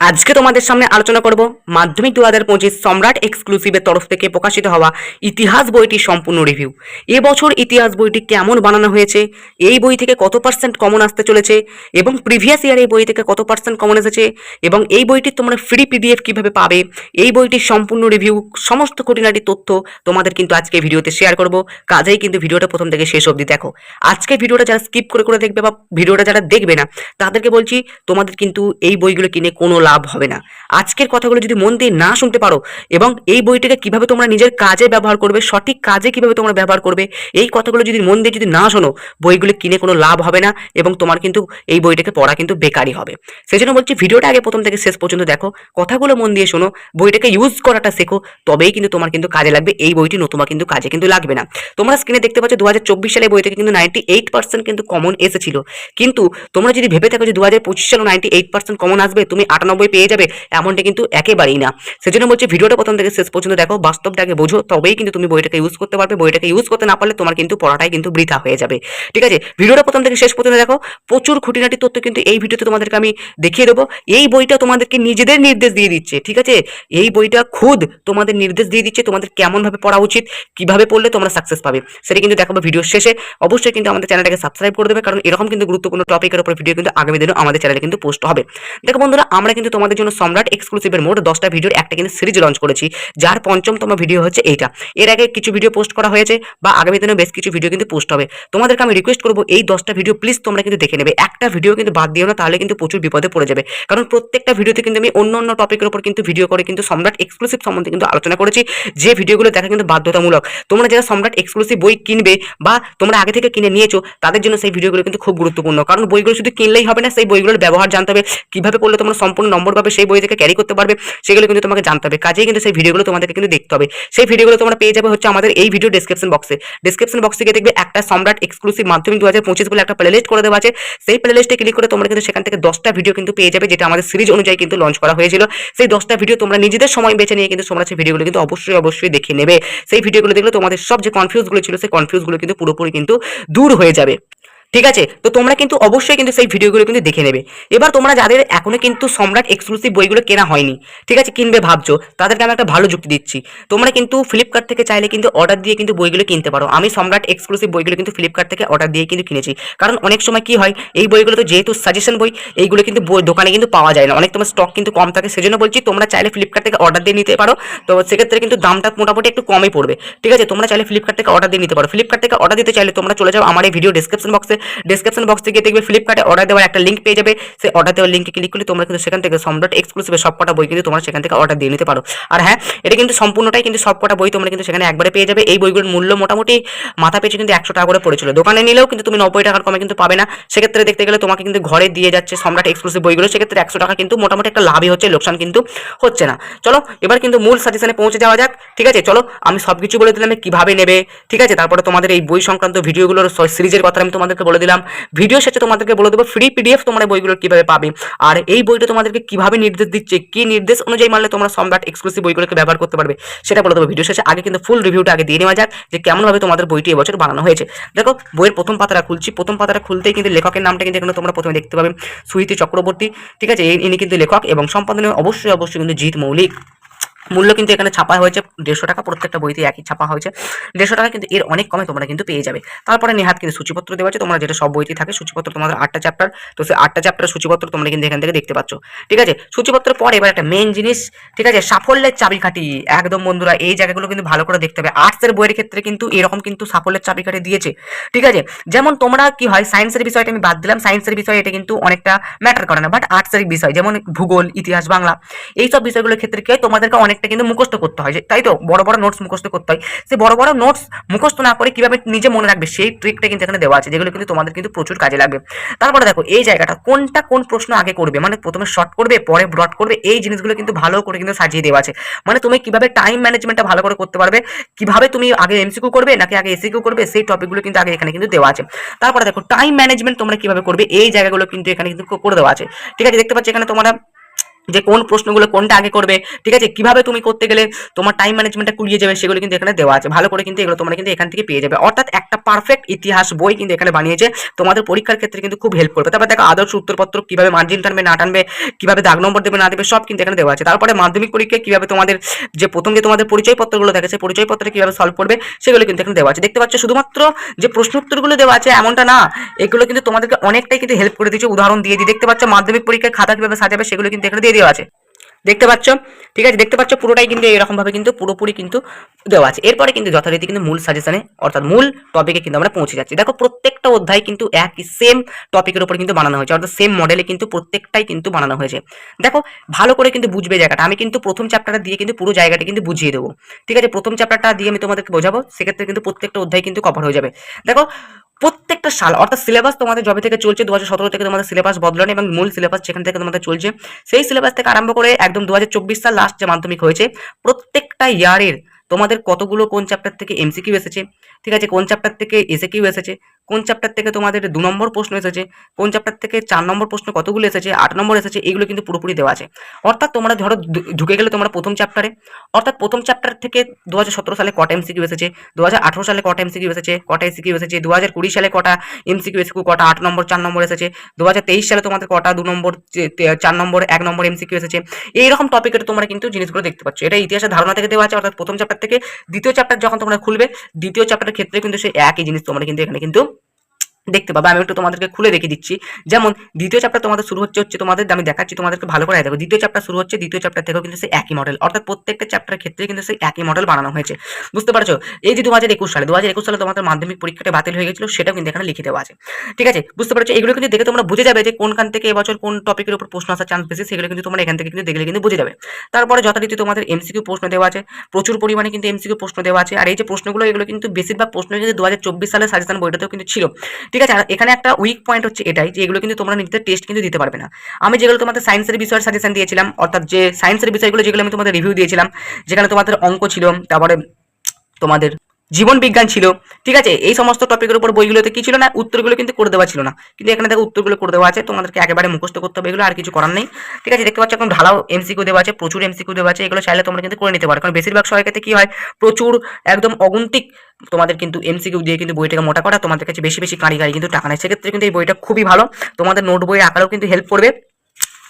আজকে তোমাদের সামনে আলোচনা করব মাধ্যমিক দু হাজার পঁচিশ সম্রাট এক্সক্লুসিভের তরফ থেকে প্রকাশিত হওয়া ইতিহাস বইটির সম্পূর্ণ রিভিউ। এবছর ইতিহাস বইটি কেমন বানানো হয়েছে, এই বই থেকে কত পার্সেন্ট কমন আসতে চলেছে এবং প্রিভিয়াস ইয়ার এই বই থেকে কত পার্সেন্ট কমন এসেছে এবং এই বইটির তোমরা ফ্রি পিডিএফ কীভাবে পাবে, এই বইটির সম্পূর্ণ রিভিউ, সমস্ত খুঁটিনাটি তথ্য তোমাদের কিন্তু আজকে ভিডিওতে শেয়ার করব। কাজেই কিন্তু ভিডিওটা প্রথম থেকে শেষ অবধি দেখো। আজকে ভিডিওটা যারা স্কিপ করে করে দেখবে বা ভিডিওটা যারা দেখবে না, তাদেরকে বলছি তোমাদের কিন্তু এই বইগুলো কিনে কোনো লাভ হবে না। আজকের কথাগুলো যদি মন দিয়ে না শুনতে পারো এবং এই বইটাকে কীভাবে তোমরা নিজের কাজে ব্যবহার করবে, সঠিক কাজে কীভাবে তোমরা ব্যবহার করবে, এই কথাগুলো যদি মন দিয়ে যদি না শোনো, বইগুলো কিনে কোনো লাভ হবে না এবং তোমার কিন্তু এই বইটাকে পড়া কিন্তু বেকারই হবে। সেই জন্য বলছি, ভিডিওটা আগে প্রথম থেকে শেষ পর্যন্ত দেখো, কথাগুলো মন দিয়ে শোনো, বইটাকে ইউজ করাটা শেখো, তবেই কিন্তু তোমার কিন্তু কাজে লাগবে, এই বইটি নতুবা কিন্তু কাজে কিন্তু লাগবে না। তোমরা স্ক্রিনে দেখতে পাচ্ছ দু হাজার চব্বিশ সালে বই থেকে কিন্তু নাইনটি এইট পার্সেন্ট কিন্তু কমন এসেছিল। কিন্তু তোমরা যদি ভেবে থাকো যে দু হাজার পঁচিশ সালে নাইনটি এইট পার্সেন্ট কমন আসবে, তুমি আটানব্বই পেয়ে যাবে এমনটা কিন্তু একেবারেই না। সেজন্য বলছি ভিডিওটা প্রথম থেকে শেষ পর্যন্ত দেখো, বাস্তবটাকে বোঝো, তবেই কিন্তু তুমি বইটাকে ইউজ করতে পারবে। বইটাকে ইউজ করতে না পারলে তোমার কিন্তু পড়াটাই কিন্তু বৃথা হয়ে যাবে। ঠিক আছে? ভিডিওটা প্রথম থেকে শেষ পর্যন্ত দেখো, প্রচুর খুঁটিনাটি তথ্য কিন্তু এই ভিডিওতে তোমাদেরকে আমি দেখিয়ে দেবো। এই বইটা তোমাদেরকে নিজেদের নির্দেশ দিয়ে দিচ্ছে, ঠিক আছে? এই বইটা খুদ তোমাদের নির্দেশ দিয়ে দিচ্ছে তোমাদের কেমনভাবে পড়া উচিত, কীভাবে পড়লে তোমরা সাকসেস পাবে। সেটা কিন্তু দেখাবো ভিডিও শেষে। অবশ্যই কিন্তু আমাদের চ্যানেলটাকে সাবস্ক্রাইব করে দেবে, কারণ এরকম কিন্তু গুরুত্বপূর্ণ টপিকের উপর ভিডিও কিন্তু আগামী দিনেও আমাদের চ্যানেলে কিন্তু পোস্ট হবে। দেখো বন্ধুরা, আমরা কিন্তু তোমাদের জন্য সম্রাট এক্সক্লুসিভের মোট দশটা ভিডিওর একটা কিন্তু সিরিজ লঞ্চ করেছি, যার পঞ্চমতম ভিডিও হচ্ছে এইটা। এর আগে কিছু ভিডিও পোস্ট করা হয়েছে বা আগামী দিনেও বেশ কিছু ভিডিও কিন্তু পোস্ট হবে। তোমাদেরকে আমি রিকোয়েস্ট করব, এই দশটা ভিডিও প্লিজ তোমরা কিন্তু দেখে নেবে। একটা ভিডিও কিন্তু বাদ দিও না, তাহলে কিন্তু প্রচুর বিপদে পড়ে যাবে। কারণ প্রত্যেকটা ভিডিওতে কিন্তু আমি অন্য অন্য টপিকের উপর কিন্তু ভিডিও করে কিন্তু সম্রাট এক্সক্লুসিভ সম্বন্ধে কিন্তু আলোচনা করেছি। যে ভিডিওগুলো দেখা কিন্তু বাধ্যতামূলক। তোমরা যারা সম্রাট এক্সক্লুসিভ বই কিনবে বা তোমরা আগে থেকে কিনে নিয়েছো, তাদের জন্য সেই ভিডিওগুলো কিন্তু খুব গুরুত্বপূর্ণ। কারণ বইগুলো শুধু কিনলেই হবে না, সেই বইগুলোর ব্যবহার জানতে হবে। কীভাবে করলে তোমরা সম্পূর্ণ নম্বর পাবে সেই বই থেকে ক্যারি করতে পারবে, সেগুলো কিন্তু তোমাকে জানতে হবে। কাজেই কিন্তু সেই ভিডিওগুলো তোমাদেরকে কিন্তু দেখতে হবে। সেই ভিডিওগুলো তোমরা পেয়ে যাবে হচ্ছে আমাদের এই ভিডিও ডিসক্রিপশন বক্সে ডিসক্রিপশন বক্সে গিয়ে দেখবে একটা সম্রাট এক্সক্লুসিভ মাধ্যমিক দু হাজার পঁচিশ বলে একটা প্লেলিস্ট করে দেওয়া আছে। সেই প্লেলিস্টে ক্লিক করে তোমরা কিন্তু সেখান থেকে দশটা ভিডিও কিন্তু পেয়ে যাবে, যেটা আমাদের সিরিজ অনুযায়ী কিন্তু লঞ্চ করা হয়েছিল। সেই দশটা ভিডিও তোমরা নিজেদের সময় বেছে নিয়ে কিন্তু তোমরা সেই ভিডিওগুলো কিন্তু অবশ্যই অবশ্যই দেখে নেবে। সেই ভিডিওগুলো দেখলে তোমাদের সব যে কনফিউজগুলো ছিল, সেই কনফিউজগুলো কিন্তু পুরোপুরি কিন্তু দূর হয়ে যাবে। ঠিক আছে? তো তোমরা কিন্তু অবশ্যই কিন্তু সেই ভিডিওগুলো কিন্তু দেখে নেবে। এবার তোমরা যাদের এখনও কিন্তু সম্রাট এক্সক্লুসিভ বইগুলো কেনা হয়নি, ঠিক আছে, কিনবে ভাবছ, তাদেরকে আমি একটা ভালো যুক্তি দিচ্ছি। তোমরা কিন্তু ফ্লিপকার্ট থেকে চাইলে কিন্তু অর্ডার দিয়ে কিন্তু বইগুলো কিনতে পারো। আমি সম্রাট এক্সক্লুসিভ বইগুলো কিন্তু ফ্লিপকার্ট থেকে অর্ডার দিয়ে কিন্তু কিনেছি। কারণ অনেক সময় কি হয়, এই বইগুলো তো যেহেতু সাজেশন বই, এইগুলো কিন্তু দোকানে কিন্তু পাওয়া যায় না। অনেক তোমার স্টক কিন্তু কম থাকে, সেজন্য বলছি তোমরা চাইলে ফ্লিপকার্ট থেকে অর্ডার দিয়ে নিতে পারো। তো সেক্ষেত্রে কিন্তু দামটা মোটামুটি একটু কমই পড়বে। ঠিক আছে, তোমরা চাইলে ফ্লিপকার্ট থেকে অর্ডার দিয়ে নিতে পারো। ফ্লিপকার্ট থেকে অর্ডার দিতে চাইলে তোমরা চলে যাও আমার এই ভিডিও ডিসক্রিপশন বক্সে ডিসক্রিপশন বক্স থেকে দেখবে ফ্লিপকার্টে অর্ডার দেওয়ার একটা লিঙ্ক পেয়ে যাবে। সেই অর্ডার দেওয়ার লিঙ্কে ক্লিক করলে তোমরা কিন্তু সেখান থেকে সম্রাট এক্সক্লুসিভের সব কটা বই কিন্তু তোমরা সেখান থেকে অর্ডার দিয়ে নিতে পারো। আর হ্যাঁ এটা কিন্তু সম্পূর্ণটাই কিন্তু সব কটা বই তোমরা কিন্তু সেখানে একবারে পেয়ে যাবে। এই বইগুলোর মূল্য মোটামুটি মাথা পেছু কিন্তু একশো টাকা করে পড়েছিল। দোকানে নিলেও কিন্তু তুমি নব্বই টাকার কমে কিন্তু পাবে না। সেক্ষেত্রে দেখতে গেলে তোমাকে কিন্তু ঘরে দিয়ে যাচ্ছে সম্রাট এক্সক্লুসিভ বইগুলো। সেক্ষেত্রে একশো টাকা কিন্তু মোটামুটি একটা লাভই হচ্ছে, লোকসান কিন্তু হচ্ছে না। চলো, এবার কিন্তু মূল সাজেশনে পৌঁছে যাওয়া যাক, ঠিক আছে? চলো, আমি সব কিছু বলে দিলাম কীভাবে নেবে, ঠিক আছে? তারপরে তোমাদের এই বই সংক্রান্ত ভিডিওগুলোর সিরিজের কথা আমি তোমাদেরকে বলে দিলাম। ভিডিও শেষে তোমাদেরকে বলে দেবো ফ্রি পিডিএফ তোমরা বইগুলো কীভাবে পাবে? আর এই বইটা তোমাদেরকে কীভাবে নির্দেশ দিচ্ছে, কি নির্দেশ অনুযায়ী মানলে তোমরা সম্রাট এক্সক্লুসিভ বইগুলোকে ব্যবহার করতে পারবে, সেটা বলে দেবো ভিডিও শেষে। আগে কিন্তু ফুল রিভিউটা আগে দিয়ে নেওয়া যাক, যে কেমনভাবে তোমাদের বইটি এবছর বানানো হয়েছে। দেখো, বইয়ের প্রথম পাতাটা খুলছি। প্রথম পাতাটা খুলতেই কিন্তু লেখকের নামটা কিন্তু এখানে তোমরা প্রথমে দেখতে পাবে সুইতি চক্রবর্তী। ঠিক আছে ইনি কিন্তু লেখক এবং সম্পাদনে অবশ্যই অবশ্যই কিন্তু জিৎ মৌলিক। মূল্য কিন্তু এখানে ছাপা হয়েছে, দেড়শো টাকা, প্রত্যেকটা বইতে একই ছাপা হয়েছে। দেড়শো টাকা কিন্তু এর অনেক কমে তোমরা কিন্তু পেয়ে যাবে। তারপরে নেহাত কিন্তু সূচিপত্র দেওয়া আছে, তোমরা যেটা সব বইতে থাকে, সূচিপত্র তোমাদের আটটা চ্যাপ্টার তো সেই আটটা চ্যাপ্টারের সূচিপত্র তোমরা কিন্তু এখান থেকে দেখতে পাচ্ছ। ঠিক আছে? সূচিপত্রের পর এবার একটা মেন জিনিস, ঠিক আছে? সাফল্যের চাবিকাঠি। একদম বন্ধুরা, এই জায়গাগুলো কিন্তু ভালো করে দেখতে হবে। আর্টসের বইয়ের ক্ষেত্রে কিন্তু এরকম কিন্তু সাফল্যের চাবিকাঠি দিয়েছে। ঠিক আছে? যেমন তোমরা কি হয় সায়েন্সের বিষয়টা আমি বাদ দিলাম সায়েন্সের বিষয় এটা কিন্তু অনেকটা ম্যাটার করে না। বাট আর্টসের বিষয়, যেমন ভূগোল, ইতিহাস, বাংলা, এইসব বিষয়গুলোর ক্ষেত্রে কি হয়, তোমাদেরকে অনেকটা কিন্তু মুখস্থ করতে হয় তাই তো? বড় বড় নোটস মুখস্থ করতে হয়। সে বড় বড় নোটস মুখস্থ না করে কীভাবে নিজে মনে রাখবে? সেই ট্রিকটা কিন্তু এখানে দেওয়া আছে, যেগুলো কিন্তু তোমাদের কিন্তু প্রচুর কাজে লাগবে। তারপরে দেখো, এই জায়গাটা, কোনটা কোন প্রশ্ন আগে করবে? মানে প্রথমে শর্ট করবে, পরে ব্রড করবে, এই জিনিসগুলো কিন্তু ভালো করে কিন্তু সাজিয়ে দেওয়া আছে। মানে তুমি কীভাবে টাইম ম্যানেজমেন্টটা ভালো করে করতে পারবে? কীভাবে তুমি আগে এমসিকিউ করবে, নাকি আগে এসিকিউ করবে? সেই টপিকগুলো কিন্তু আগে এখানে কিন্তু দেওয়া আছে। তারপরে দেখো টাইম ম্যানেজমেন্ট তোমরা কীভাবে করবে? এই জায়গাগুলো কিন্তু এখানে কিন্তু করে দেওয়া আছে। ঠিক আছে, দেখতে পাচ্ছি এখানে তোমরা যে কোন প্রশ্নগুলো কোনটা আগে করবে, ঠিক আছে? কীভাবে তুমি করতে গেলে তোমার টাইম ম্যানেজমেন্টটা কুড়িয়ে যাবে, সেগুলো কিন্তু এখানে দেওয়া আছে। ভালো করে কিন্তু এগুলো তোমরা কিন্তু এখান থেকে পেয়ে যাবে। অর্থাৎ একটা পারফেক্ট ইতিহাস বই কিন্তু এখানে বানিয়েছে। তোমাদের পরীক্ষার ক্ষেত্রে কিন্তু খুব হেল্প করবে। তারপর দেখো, আদর্শ উত্তরপত্র, কীভাবে মার্জিন টানবে, না টানবে, কীভাবে দাগ নম্বর দেবে, না দেবে, সব কিন্তু এখানে দেওয়া আছে। তারপরে মাধ্যমিক পরীক্ষায় কীভাবে তোমাদের যে প্রথম যে তোমাদের পরিচয়পত্রগুলো সেই পরিচয়পত্রে কীভাবে সলভ করবে, সেগুলো কিন্তু এখানে দেওয়া আছে। দেখতে পাচ্ছ, শুধুমাত্র যে প্রশ্ন উত্তরগুলো দেওয়া আছে, এমনটা না। এগুলো কিন্তু তোমাদেরকে অনেকটাই কিন্তু হেল্প করে দিচ্ছে উদাহরণ দিয়ে দিই। দেখতে পাচ্ছ, মাধ্যমিক পরীক্ষায় খাতা কীভাবে সাজাবে, সেগুলো কিন্তু এখানে দিয়ে দেওয়া আছে। দেখতে পাচ্ছ? ঠিক আছে? দেখতে পাচ্ছ? পুরোটাই কিন্তু এরকম ভাবে কিন্তু পুরোপুরি কিন্তু দেওয়া আছে। এরপরে কিন্তু যথারীতি কিন্তু মূল সাজেশনে অর্থাৎ মূল টপিকে কিন্তু আমরা পৌঁছে যাচ্ছি। দেখো, প্রত্যেকটা অধ্যায় কিন্তু একই সেম টপিকের উপর কিন্তু বানানো হয়েছে, অর্থাৎ সেম মডেলে কিন্তু প্রত্যেকটাই কিন্তু বানানো হয়েছে। দেখো, ভালো করে কিন্তু বুঝবে জায়গাটা। আমি কিন্তু প্রথম চ্যাপ্টারটা দিয়ে কিন্তু পুরো জায়গাটা কিন্তু বুঝিয়ে দেবো। ঠিক আছে? প্রথম চ্যাপ্টারটা দিয়ে আমি তোমাদেরকে বোঝাবো। সেক্ষেত্রে কিন্তু প্রত্যেকটা অধ্যায় কিন্তু কভার হয়ে যাবে। দেখো প্রত্যেকটা সাল, অর্থাৎ সিলেবাস তোমাদের জবে থেকে চলছে দু হাজার সতেরো থেকে তোমাদের সিলেবাস বদলানো এবং মূল সিলেবাস সেখান থেকে তোমাদের চলছে, সেই সিলেবাস থেকে আরম্ভ করে একদম দু হাজার চব্বিশ সাল লাস্ট যে মাধ্যমিক হয়েছে, প্রত্যেকটা ইয়ারের তোমাদের কতগুলো কোন চ্যাপ্টার থেকে এমসিকিউ এসেছে, ঠিক আছে, কোন চ্যাপ্টার থেকে এসে কিউ এসেছে কোন চ্যাপ্টার থেকে তোমাদের দু নম্বর প্রশ্ন এসেছে? কোন চ্যাপ্টার থেকে চার নম্বর প্রশ্ন কতগুলো এসেছে? আট নম্বর এসেছে, এগুলো কিন্তু পুরোপুরি দেওয়া আছে। অর্থাৎ তোমরা ধরো ঢুকে গেলে তোমরা প্রথম চ্যাপ্টারে অর্থাৎ প্রথম চ্যাপ্টার থেকে দু হাজার সতেরো সালে কটা এমসিকিউ এসেছে? দু হাজার আঠারো সালে কটা এমসিকিউ এসেছে? কটা এসিকিউ এসেছে? দু হাজার কুড়ি সালে কটা এমসিকিউ এসিকিউ কটা আট নম্বর, চার নম্বর এসেছে? দু হাজার তেইশ সালে তোমাদের কটা দু নম্বর চার নম্বর, এক নম্বর এমসিকিউ এসেছে? এইরকম টপিকের তোমরা কিন্তু জিনিসগুলো দেখতে পাচ্ছ। এটা ইতিহাসের ধারণা থেকে দেওয়া আছে। অর্থাৎ প্রথম চ্যাপ্টার থেকে দ্বিতীয় চ্যাপ্টার যখন তোমরা খুলবে, দ্বিতীয় চ্যাপ্টারের ক্ষেত্রে কিন্তু সেই একই জিনিস তোমরা কিন্তু এখানে কিন্তু দেখতে পাবে। আমি একটু তোমাদেরকে খুলে রেখে দিচ্ছি। যেমন দ্বিতীয় চ্যাপ্টার তোমাদের শুরু হচ্ছে হচ্ছে তোমাদের, আমি দেখাচ্ছি তোমাদেরকে ভালো করে। দেখো, দ্বিতীয় চ্যাপ্টার শুরু হচ্ছে, দ্বিতীয় চ্যাপ্টার থেকেও কিন্তু সেই একই মডেল অর্থাৎ প্রত্যেকটা চ্যাপ্টারের ক্ষেত্রে কিন্তু সেই একই মডেল বানানো হয়েছে। বুঝতে পারছ? এই যে দু হাজার একুশ সালে দু হাজার একুশ সালে তোমাদের মাধ্যমিক পরীক্ষাটা বাতিল হয়ে গেছিল, সেটাও কিন্তু এখানে লিখে দেওয়া আছে। ঠিক আছে? বুঝতে পারছ? এগুলো কিন্তু দেখে তোমরা বুঝে যাবে যে কোনখান থেকে এবছর কোন টপিকের উপর প্রশ্ন আসার চান্স বেশি, সেগুলো কিন্তু তোমরা এখান থেকে কিন্তু দেখলে কিন্তু বুঝে যাবে। তারপরে যথারীতি তোমাদের এমসিকিউ প্রশ্ন দেওয়া আছে। প্রচুর পরিমাণে কিন্তু এমসিকিউ প্রশ্ন দেওয়া আছে। আর এই যে প্রশ্নগুলো, এগুলো কিন্তু বেশিরভাগ প্রশ্ন কিন্তু দু হাজার চব্বিশ সালের সাজেশন বইটাতেও কিন্তু ছিল। ঠিক আছে? এখানে একটা উইক পয়েন্ট হচ্ছে এটাই যে এগুলো কিন্তু তোমরা নিজেদের টেস্ট কিন্তু দিতে পারবে না। আমি যেগুলো তোমাদের সায়েন্সের বিষয়ের সাজেশন দিয়েছিলাম, অর্থাৎ যে সায়েন্সের বিষয়গুলো যেগুলো আমি তোমাদের রিভিউ দিয়েছিলাম, যেখানে তোমাদের অঙ্ক ছিল, তারপরে তোমাদের জীবন বিজ্ঞান ছিল, ঠিক আছে? এই সমস্ত টপিকের উপর বইগুলোতে কি ছিল না, উত্তরগুলো কিন্তু করে দেওয়া ছিল না। কিন্তু এখানে দেখো উত্তরগুলো করে দেওয়া আছে, তোমাদেরকে একেবারে মুখস্থ করতে হবে এগুলো, আর কিছু করার নেই। ঠিক আছে? দেখতে পাচ্ছ এখন ঢালাও এমসিকিউ দেওয়া আছে, প্রচুর এমসিকিউ দেওয়া আছে, এগুলো চাইলে তোমরা কিন্তু করে নিতে পারো। কারণ বেশিরভাগ সময় ক্ষেত্রে কি হয়, প্রচুর একদম অগুন্তিক তোমাদের কিন্তু এমসিকিউ দিয়ে কিন্তু বইটাকে মোটা করা, তোমাদের কাছে বেশি বেশি কাঁড়ি কাঁড়ি কিন্তু টাকা নেয় সেক্ষেত্রে কিন্তু এই বইটা খুবই ভালো। তোমাদের নোট বই আকারেও কিন্তু হেল্প করবে।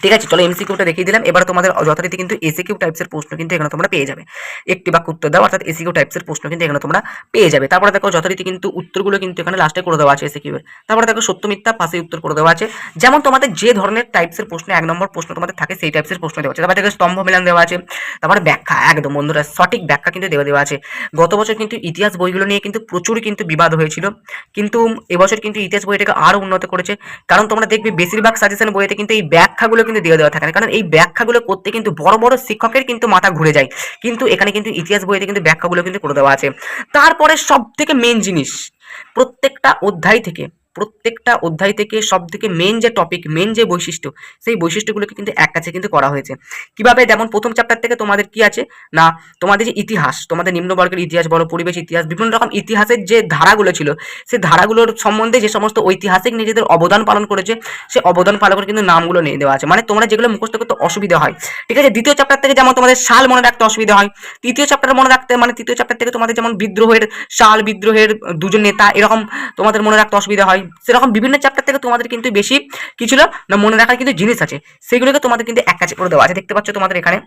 ঠিক আছে, চলো এমসিকিউটা দেখিয়ে দিলাম। এবার তোমাদের যথারীতি কিন্তু এসিকিউ টাইপসের প্রশ্ন কিন্তু এখানে তোমরা পেয়ে যাবে। একটি বাক্য উত্তর দাও, অর্থাৎ এসিকিউ টাইপসের প্রশ্ন কিন্তু এখানে তোমরা পেয়ে যাবে। তারপরে দেখো যথারীতি কিন্তু উত্তরগুলো কিন্তু এখানে লাস্টে করে দেওয়া আছে এসিকিউ এর। তারপরে দেখো সত্য মিথ্যা পাশে উত্তর করে দেওয়া আছে। যেমন তোমাদের যে ধরনের টাইপসের প্রশ্ন, এক নম্বর প্রশ্ন তোমাদের থাকে, সেই টাইপসের প্রশ্ন দেওয়া আছে। তারপরে দেখো স্তম্ভ মিলান দেওয়া আছে। তারপরে ব্যাখ্যা, একদম বন্ধুরা সঠিক ব্যাখ্যা কিন্তু দেওয়া দেওয়া আছে। গত বছর কিন্তু ইতিহাস বইগুলো নিয়ে কিন্তু প্রচুর কিন্তু বিবাদ হয়েছিল। কিন্তু এবছর কিন্তু ইতিহাস বইটাকে আরও উন্নত করেছে। কারণ তোমরা দেখবে বেশিরভাগ সাজেশন বইতে কিন্তু এই ব্যাখ্যাগুলো কিন্তু দিয়ে দেওয়া থাকে না। কারণ এই ব্যাখ্যাগুলো করতে কিন্তু বড় বড় শিক্ষকের কিন্তু মাথা ঘুরে যায়। কিন্তু এখানে কিন্তু ইতিহাস বইতে কিন্তু ব্যাখ্যাগুলো কিন্তু করে দেওয়া আছে। তারপরে সব থেকে মেন জিনিস, প্রত্যেকটা অধ্যায় থেকে প্রত্যেকটা অধ্যায় থেকে সব থেকে মেন যে টপিক মেন যে বৈশিষ্ট্য, সেই বৈশিষ্ট্যগুলোকে কিন্তু এক কাছে কিন্তু করা হয়েছে। কীভাবে যেমন প্রথম চ্যাপ্টার থেকে তোমাদের কি আছে? না, তোমাদের যে ইতিহাস, তোমাদের নিম্নবর্গের ইতিহাস বলো পরিবেশ ইতিহাস, বিভিন্ন রকম ইতিহাসের যে ধারাগুলো ছিল, সেই ধারাগুলোর সম্বন্ধে যে সমস্ত ঐতিহাসিক নিজেদের অবদান পালন করেছে সে অবদান পালকের কিন্তু নামগুলো নিয়ে দেওয়া আছে। মানে তোমরা যেগুলো মুখস্থ করতে অসুবিধা হয়। ঠিক আছে, দ্বিতীয় চ্যাপ্টার থেকে যেমন তোমাদের সাল মনে রাখতে অসুবিধা হয়। তৃতীয় চ্যাপ্টার মনে রাখতে মানে তৃতীয় চ্যাপ্টার থেকে তোমাদের যেমন বিদ্রোহের সাল বিদ্রোহের দুজন নেতা, এরকম তোমাদের মনে রাখতে অসুবিধা হয়। সেরকম বিভিন্ন চ্যাপ্টার থেকে তোমাদের কিন্তু বেশি কিছু না মনে রাখার কিন্তু জিনিস আছে। সেগুলোকে তোমাদের কিন্তু এক কাছে করে দেওয়া আছে। দেখতে পাচ্ছ তোমাদের এখানে।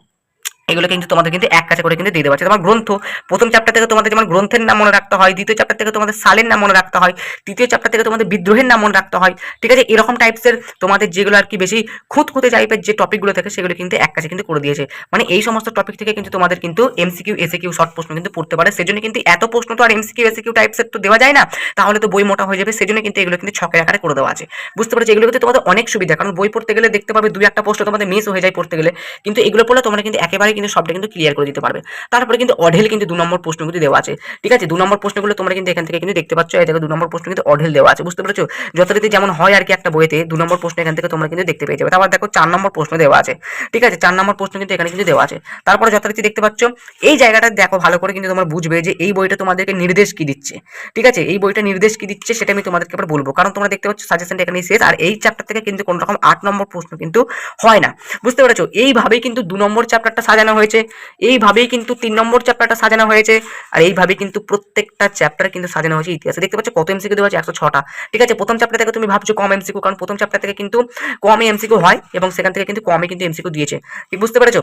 এগুলো কিন্তু তোমাদের কিন্তু এক কাছে করে কিন্তু দিয়ে দেওয়া আছে। তোমার গ্রন্থ, প্রথম চ্যাপ্টার থেকে তোমাদের যেমন গ্রন্থের নাম মনে রাখতে হয়, দ্বিতীয় চ্যাপ্টার থেকে তোমাদের সালের নাম মনে রাখতে হয়, তৃতীয় চ্যাপ্টার থেকে তোমাদের বিদ্রোহের নাম মনে রাখতে হয়, ঠিক আছে? এরকম টাইপসের তোমাদের যেগুলো আর কি বেশি খুঁত খুঁতে টাইপের যে টপিকগুলো থাকে, সেগুলো কিন্তু এক কাছে কিন্তু করে দিয়েছে। মানে এই সমস্ত টপিক থেকে কিন্তু তোমাদের কিন্তু এমসিকিউ এসে কিউ শর্ট প্রশ্ন কিন্তু পড়তে পারে। সেজন্য কিন্তু এত প্রশ্ন তো আর এমসিকিউ এসে কিউ টাইপসের তো দেওয়া যায় না, তাহলে তো বই মোটা হয়ে যাবে। সেজন্য কিন্তু এগুলো কিন্তু ছকের আকারে করে দেওয়া আছে। বুঝতে পারছ? এগুলো কিন্তু তোমাদের অনেক সুবিধা, কারণ বই পড়তে গেলে দেখতে পাবে দুই একটা প্রশ্ন তোমাদের মিস হয়ে যায় পড়তে গেলে। কিন্তু এগুলো পড়লে তোমরা কিন্তু একেবারে তোমাকে কিন্তু সবটা কিন্তু ক্লিয়ার করে দিতে পারবে। তারপরে কিন্তু অঢেল কিন্তু দু নম্বর প্রশ্ন কিন্তু দেওয়া আছে। ঠিক আছে? দু নম্বর প্রশ্নগুলো তোমরা কিন্তু এখান থেকে কিন্তু দেখতে পাচ্ছ। এই দেখো, দু নম্বর প্রশ্ন কিন্তু অঢেল দেওয়া আছে। বুঝতে পেরেছ? যথারীতি যেমন হয় আর কি একটা বইতে, দু নম্বর প্রশ্ন এখান থেকে তোমরা কিন্তু দেখতে পেয়ে যাবে। তারপর দেখো, চার নম্বর প্রশ্ন দেওয়া আছে। ঠিক আছে? চার নম্বর প্রশ্ন কিন্তু এখানে কিন্তু দেওয়া আছে। তারপরে যথারীতি দেখতে পাচ্ছ, এই জায়গাটা দেখো ভালো করে কিন্তু তোমরা বুঝবে যে এই বইটা তোমাদেরকে নির্দেশ কি দিচ্ছে। ঠিক আছে? এই বইটা নির্দেশ কি দিচ্ছে সেটা আমি তোমাদেরকে এবার বলব। কারণ তোমরা দেখতে পাচ্ছ সাজেশনটা এখানেই শেষ। আর এই চ্যাপ্টার থেকে কিন্তু কোনো রকম আট নম্বর প্রশ্ন কিন্তু হয় না। বুঝতে পেরেছ? এইভাবেই কিন্তু দু নম্বর চ্যাপ্টারটা সাজানো হয়েছে। এইভাবেই কিন্তু তিন নম্বর চ্যাপ্টারটা সাজানো হয়েছে। আর এইভাবেই কিন্তু প্রত্যেকটা চ্যাপ্টার কিন্তু সাজানো হয়েছে ইতিহাসে। দেখতে পাচ্ছ কত এমসিকিউ দেওয়া আছে? একশো ছটা। ঠিক আছে, প্রথম চ্যাপ্টার থেকে তুমি ভাবছ কম এমসিকিউ কারণ প্রথম চ্যাপ্টার থেকে কিন্তু কমই এমসিকিউ হয় এবং সেখান থেকে কিন্তু কমই কিন্তু এমসিকিউ দিয়েছে। কি বুঝতে পেরেছ?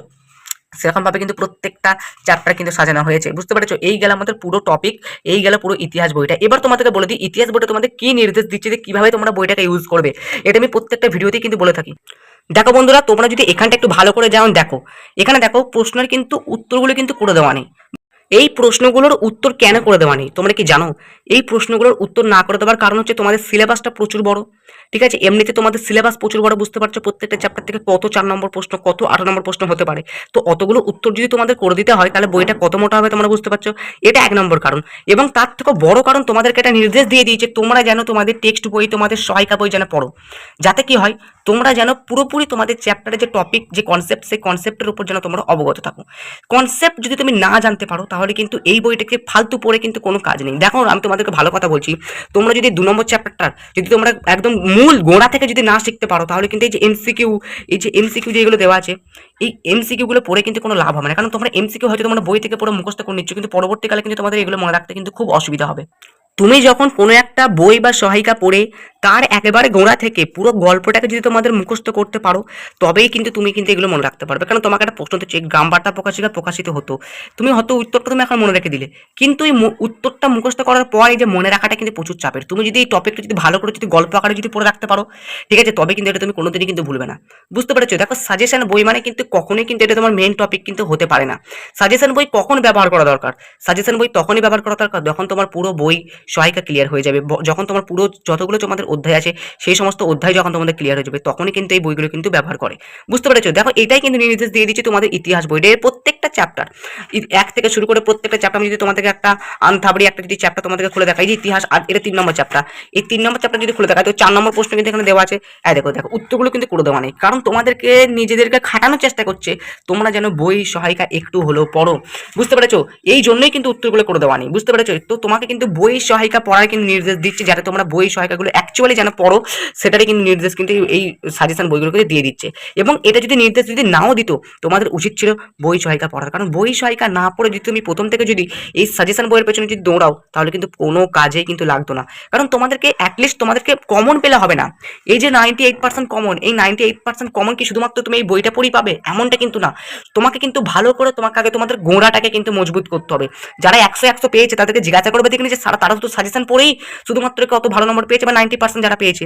সেরকম ভাবে কিন্তু প্রত্যেকটা চ্যাপ্টার কিন্তু সাজানো হয়েছে। বুঝতে পেরেছ? এই গেল আমাদের পুরো টপিক এই গেল পুরো ইতিহাস বইটা। এবার তোমাদেরকে বলে দিই, ইতিহাস বইটা তোমাদের কি নির্দেশ দিচ্ছে যে কীভাবে তোমরা বইটাকে ইউজ করবে? এটা আমি প্রত্যেকটা ভিডিওতেই কিন্তু বলে থাকি। দেখো বন্ধুরা, তোমরা যদি এখানটা একটু ভালো করে যেমন দেখো। এখানে দেখো, প্রশ্নের কিন্তু উত্তরগুলো কিন্তু করে দেওয়া নেই। এই প্রশ্নগুলোর উত্তর কেন করে দেওয়া নেই? তোমরা কি জানো? এই প্রশ্নগুলোর উত্তর না করে দেওয়ার কারণ হচ্ছে তোমাদের সিলেবাসটা প্রচুর বড়। ঠিক আছে? এমনিতে তোমাদের সিলেবাস প্রচুর বড়, বুঝতে পারছ? প্রত্যেকটা চ্যাপ্টার থেকে কত চার নম্বর প্রশ্ন, কত আট নম্বর প্রশ্ন হতে পারে। তো অতগুলো উত্তর যদি তোমাদের করে দিতে হয়, তাহলে বইটা কত মোটা হবে তোমরা বুঝতে পারছ? এটা এক নম্বর কারণ। এবং তার থেকে বড় কারণ তোমাদেরকে একটা নির্দেশ দিয়ে দিয়েছে, তোমরা যেন তোমাদের টেক্সট বই, তোমাদের সহায়িকা বই যেন পড়ো। যাতে কি হয়, তোমরা যেন পুরোপুরি তোমাদের চ্যাপ্টারের যে টপিক যে কনসেপ্ট সেই কনসেপ্টের উপর যেন তোমরা অবগত থাকো। কনসেপ্ট যদি তুমি না জানতে পারো, তাহলে কিন্তু এই বইটাকে ফালতু পড়ে কিন্তু কোনো কাজ নেই। দেখো, আমি তোমাদেরকে ভালো কথা বলছি। তোমরা যদি দু নম্বর চ্যাপ্টারটার যদি তোমরা একদম মূল গোড়া থেকে যদি না শিখতে পারো, তাহলে কিন্তু এই যে এমসিকিউ এই যে এমসিকিউ যেগুলো দেওয়া আছে, এই এমসিকিউগুলো পড়ে কিন্তু কোনো লাভ হবে না। কারণ তোমরা এমসিকিউ হয়তো তোমরা বই থেকে পড়ে মুখস্থ করে নিচ্ছ, কিন্তু পরবর্তীকালে কিন্তু তোমাদের এগুলো মনে রাখতে কিন্তু খুব অসুবিধা হবে। তুমি যখন কোনো একটা বই বা সহায়িকা পড়ে, তার একেবারে গোড়া থেকে পুরো গল্পটাকে যদি তোমাদের মুখস্থ করতে পারো, তবেই কিন্তু তুমি কিন্তু এগুলো মনে রাখতে পারবে। কারণ তোমাকে একটা প্রশ্ন হচ্ছে গ্রাম বার্তা প্রকাশিকা প্রকাশিত হতো। তুমি হয়তো উত্তরটা তুমি এখন মনে রেখে দিলে। কিন্তু এই উত্তরটা মুখস্থ করার পর এই যে মনে রাখাটা কিন্তু প্রচুর চাপের। তুমি যদি এই টপিকটা যদি ভালো করে যদি গল্প আকারে যদি পড়ে রাখতে পারো, ঠিক আছে তবে কিন্তু এটা তুমি কোনোদিনই কিন্তু ভুলবে না। বুঝতে পেরেছ? দেখো সাজেশন বই মানে কিন্তু কখনোই কিন্তু এটা তোমার মেন টপিক কিন্তু হতে পারে না। সাজেশন বই কখন ব্যবহার করা দরকার? সাজেশন বই তখনই ব্যবহার করা দরকার যখন তোমার পুরো বই সহায়িকা ক্লিয়ার হয়ে যাবে। যখন তোমার পুরো যতগুলো তোমাদের অধ্যায় আছে, সেই সমস্ত অধ্যায় যখন তোমাদের ক্লিয়ার হয়ে যাবে, তখনই কিন্তু এই বইগুলো কিন্তু ব্যবহার করে। বুঝতে পেরেছ? দেখো, এটাই কিন্তু নির্দেশ দিয়ে দিচ্ছে তোমাদের ইতিহাস বইটা এর প্রত্যেকটা চ্যাপ্টার এক থেকে শুরু করে প্রত্যেকটা চ্যাপ্টার যদি তোমাদেরকে একটা আনথাবড়ি একটা যদি চ্যাপ্টার তোমাদেরকে খুলে দেখাই, যে ইতিহাস আর এটা তিন নম্বর চ্যাপ্টার এই তিন নম্বর চ্যাপ্টার যদি খুলে দেখায় তো চার নম্বর প্রশ্ন কিন্তু এখানে দেওয়া আছে। হ্যাঁ দেখো দেখো, উত্তরগুলো কিন্তু করে দেওয়া নেই। কারণ তোমাদেরকে, নিজেদেরকে খাটানোর চেষ্টা করছে। তোমরা যেন বই সহায়িকা একটু হলেও পড়ো। বুঝতে পেরেছ? এই জন্যই কিন্তু উত্তরগুলো করে দেওয়া নেই। বুঝতে পেরেছ? তো তোমাকে কিন্তু বই সহায়িকা পড়ার কিন্তু নির্দেশ দিচ্ছে, যাতে তোমরা বই সহায়িকাগুলো অ্যাকচুয়ালি যেন পড়ো, সেটারই কিন্তু নির্দেশ কিন্তু এই সাজেশন বইগুলো কিন্তু দিয়ে দিচ্ছে। এবং এটা যদি নির্দেশ যদি নাও দিত, তোমাদের উচিত ছিল বই সহায়িকা পড়ার। কারণ বই সহায়িকা না পড়ে যদি তুমি প্রথম থেকে যদি এই সাজেশন বইয়ের পেছনে যদি দৌড়াও, তাহলে কিন্তু কোনো কাজেই কিন্তু লাগতো না। কারণ তোমাদেরকে অ্যাটলিস্ট তোমাদেরকে কমন পেলে হবে না। এই যে নাইনটি এইট পার্সেন্ট কমন এই নাইনটি এইট পার্সেন্ট কমন কি শুধুমাত্র তুমি এই বইটা পড়ি পাবে? এমনটা কিন্তু না। তোমাকে কিন্তু ভালো করে তোমাকে আগে তোমাদের গোড়াটাকে কিন্তু মজবুত করতে হবে। যারা একশো একশো পেয়েছে, তাদেরকে জিজ্ঞাসা করবে দেখে যে সারা তারা তো সাজেশন পড়েই শুধুমাত্র কত ভালো নম্বর পেয়েছে বা নাইনটি পার্সেন্ট যারা পেয়েছে,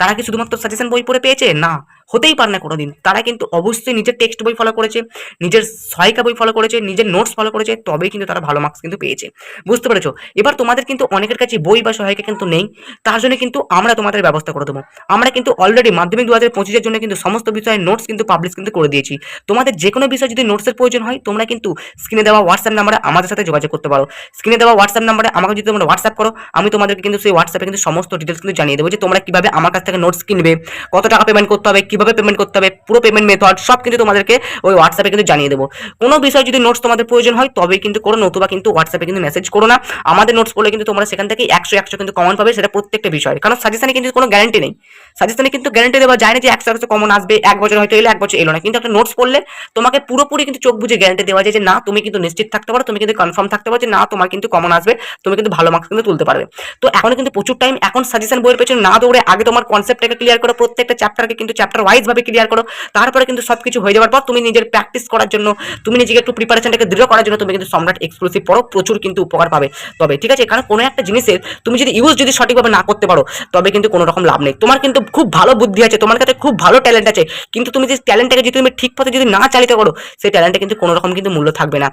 তারা কি শুধুমাত্র সাজেশন বই পড়ে পেয়েছে? না। হতেই পারে না কোনোদিন। তারা কিন্তু অবশ্যই নিজের টেক্সট বই ফলো করেছে, নিজের সহায়িকা বই ফলো করেছে, নিজের নোটস ফলো করেছে, তবেই কিন্তু তারা ভালো মার্কস কিন্তু পেয়েছে। বুঝতে পেরেছ? এবার তোমাদের কিন্তু অনেকের কাছে বই বা সহায়িকা কিন্তু নেই, তার জন্য কিন্তু আমরা তোমাদের ব্যবস্থা করে দেবো। আমরা কিন্তু অলরেডি মাধ্যমিক দু হাজার পঁচিশের জন্য কিন্তু সমস্ত বিষয়ে নোটস কিন্তু পাবলিশ কিন্তু করে দিয়েছি। তোমাদের যে কোনো বিষয়ে যদি নোটসের প্রয়োজন হয়, তোমরা কিন্তু স্ক্রিনে দেওয়া হোয়াটসঅ্যাপ নাম্বারে আমাদের সাথে যোগাযোগ করতে পারো। স্ক্রিনে দেওয়া হোয়াটসঅ্যাপ নাম্বারে আমাকে যদি তোমরা হোয়াটসঅ্যাপ করো, আমি তোমাদেরকে কিন্তু সেই হোয়াটসঅ্যাপে কিন্তু সমস্ত ডিটেলস কিন্তু জানিয়ে দেবো যে তোমরা কীভাবে আমার কাছ থেকে নোটস কিনবে, কত টাকা পেমেন্ট করতে হবে কীভাবে পেমেন্ট করতে হবে, পুরো পেমেন্ট মেথড সব কিন্তু তোমাদেরকে ওই হোয়াটসঅ্যাপে কিন্তু জানিয়ে দেবো। কোনো বিষয় যদি নোটস তোমাদের প্রয়োজন হয়, তবেই কিন্তু করো, নতুবা কিন্তু হোয়াটসঅ্যাপে কিন্তু মেসেজ করো না। আমাদের নোটস করলে কিন্তু তোমরা সেখান থেকে একশো একশো কিন্তু কমন পাবে, সেটা প্রত্যেকটা বিষয়। কারণ সাজেশনে কিন্তু কোনো গ্যারান্টি নেই। সাজেশনে কিন্তু গ্যারান্টি দেওয়া যায় না যে একশো একশো কমন আসবে, এক বছর হয়তো এলো, এক বছর এলো না। কিন্তু একটা নোটস পড়লে তোমাকে পুরোপুরি কিন্তু চোখ বুঝে গ্যারান্টি দেওয়া যায় যে না, তুমি কিন্তু নিশ্চিত থাকতে পারো, তুমি কিন্তু কনফার্ম থাকতে পারো যে না, তোমার কিন্তু কমন আসবে, তুমি কিন্তু ভালো মার্কস কিন্তু তুলতে পারবে। তো এখন কিন্তু প্রচুর টাইম এখন সাজেশন বইয়ের পেছনে না দৌড়ে আগে তোমার কনসেপ্টটাকে ক্লিয়ার করো, প্রত্যেকটা চ্যাপ্টারকে কিন্তু চ্যাপ্টার ওয়াইজ ভাবে ক্লিয়ার করো। তারপরে কিন্তু সবকিছু হয়ে যাওয়ার পর তুমি নিজের প্র্যাকটিস করার জন্য, তুমি নিজেকে একটু প্রিপারেশনটাকে দৃঢ় করার জন্য তুমি কিন্তু সম্রাট এক্সক্লুসিভ পড়ো প্রচুর কিন্তু উপকার পাবে। তবে ঠিক আছে, কারণ কোনো একটা জিনিসের তুমি যদি ইউজ যদি সঠিকভাবে না করতে পারো, তবে কিন্তু কোনো রকম লাভ নেই। তোমার কিন্তু খুব ভালো বুদ্ধি আছে, তোমার কাছে খুব ভালো ট্যালেন্ট আছে, কিন্তু তুমি যে ট্যালেন্টটাকে যদি তুমি ঠিক পথে যদি না চালিত করো, সেই ট্যালেন্টে কিন্তু কোনো রকম কিন্তু মূল্য থাকবে না।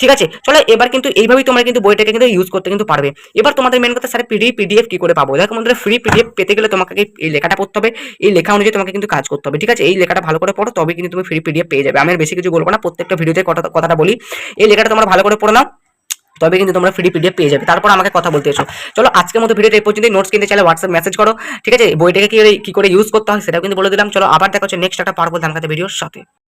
ঠিক আছে, চলো এবার কিন্তু এইভাবেই তোমরা কিন্তু বইটাকে কিন্তু ইউজ করতে কিন্তু পারবে। এবার তোমাদের মেন কথা স্যার পিডিএফ পিডিএফ কি করে পাবো? দেখো বন্ধুরা ফ্রি পিডিএফ পেতে গেলে তোমাকে এই লেখাটা পড়তে হবে। এই লেখা অনুযায়ী তোমাকে কিন্তু কাজ করতে হবে। ঠিক আছে? এই লেখাটা ভালো করে পড়ো তবে কিন্তু তুমি ফ্রি পিডিএফ পেয়ে যাবে। আমি বেশি কিছু বলব না, প্রত্যেকটা ভিডিওতে কথা, কথাটা বলি। এই লেখাটা তোমরা ভালো করে পড়ো নাও তবে কিন্তু তোমরা ফ্রি পিডিএফ পেয়ে যাবে। তারপর আমাকে কথা বলতে এসো। চলো, আজকের মতো ভিডিওটা এই পর্যন্ত নোটস কিনতে চাইলে হোয়াটসঅ্যাপ মেসেজ করো। ঠিক আছে? বইটাকে কি করে- ইউজ করতে হয় সেটাও কিন্তু বলে দিলাম। চলো, আবার দেখো নেক্সট একটা পারব ধানকাতে ভিডিওর সাথে।